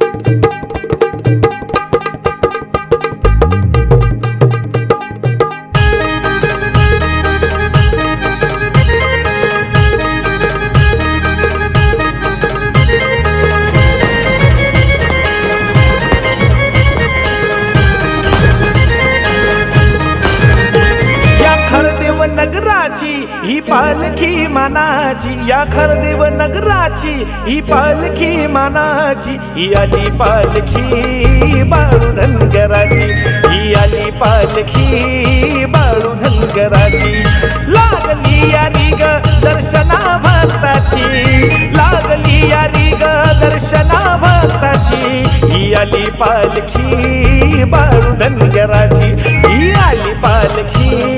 या ही पालखी मानाची या खरदेव नगराची ही पालखी मानाची ही आली पालखी बाळू धनगराची ही आली पालखी बाळू धनगराची. लागली यारी ग दर्शना भक्ताची लागली यारी ग दर्शना भक्ताची ही आली पालखी बाळू धनगराची ही आली पालखी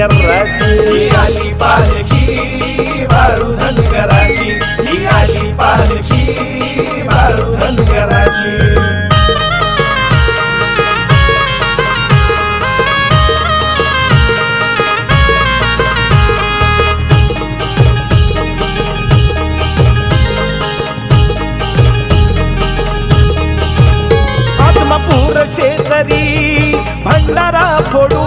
धनगराची ही आली पालखी बाळू धनगराची ही आली पालखी धनगराची शेतरी भंडारा फोडून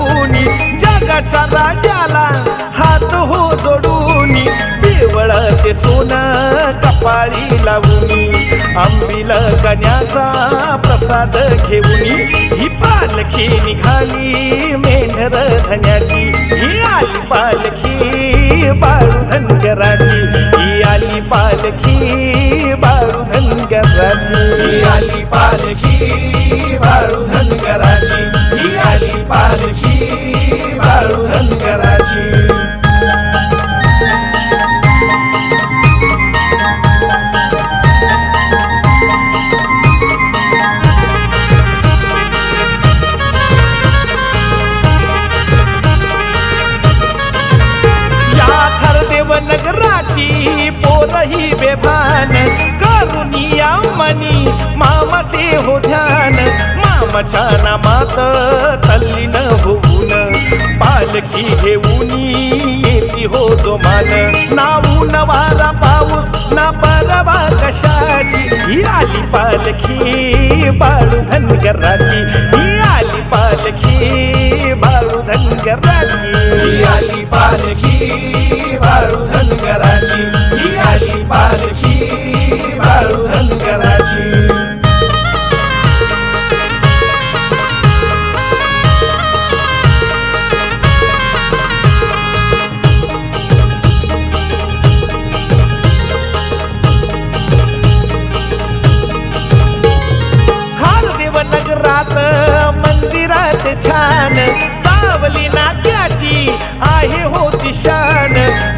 जगाच्या राजाला हात हो जोडून देवळ ते सोन कपाळी लावून आंबील कन्याचा प्रसाद घेऊन ही पालखी निघाली मेंढर धन्याची. ही आली पालखी बाळू धनगराची. ही आली पालखी बाळू धनगराची. ही आली पालखी मनी मामाचे हो ध्यान. मामाच्या नामात तल्लीन होऊन पालखी घेऊन येती हो जो मान नाऊन वारा पाऊस ना परवा कशाची. ही आली पालखी बाळू धनगराची ही आली पालखी बाळू धनगराची ही आली पालखी ज्ञान सावली नात्याची आहे होती शान.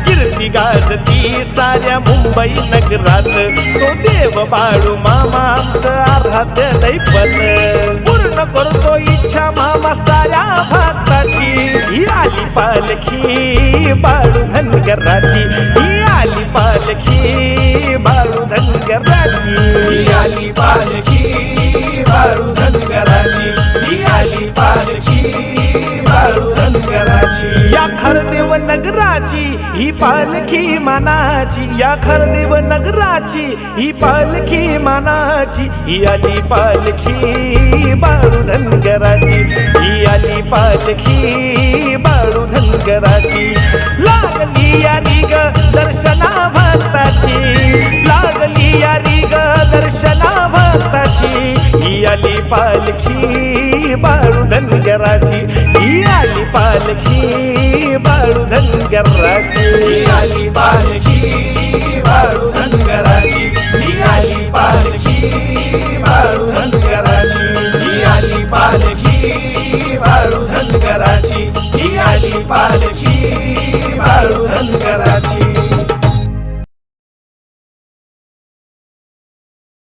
कीर्ती गाजती साऱ्या मुंबई नगरात. तो देव बाळू मामा आमचं आराध्य दैपत पूर्ण करतो इच्छा मामा साऱ्या भक्ताची ही आली पालखी बाळू धनगराची. ही आली पालखी ही पालखी मानाची या खरदेव नगराची. ही पालखी मानाची ही आली पालखी बाळू धनगराची ही आली पालखी बाळू धनगराची लागली या ग दर्शना भक्ताची लागली या ग दर्शना भक्ताची ही आली पालखी बाळू धनगराची आली पालखी बाळू धनगराची ही आली पालखी.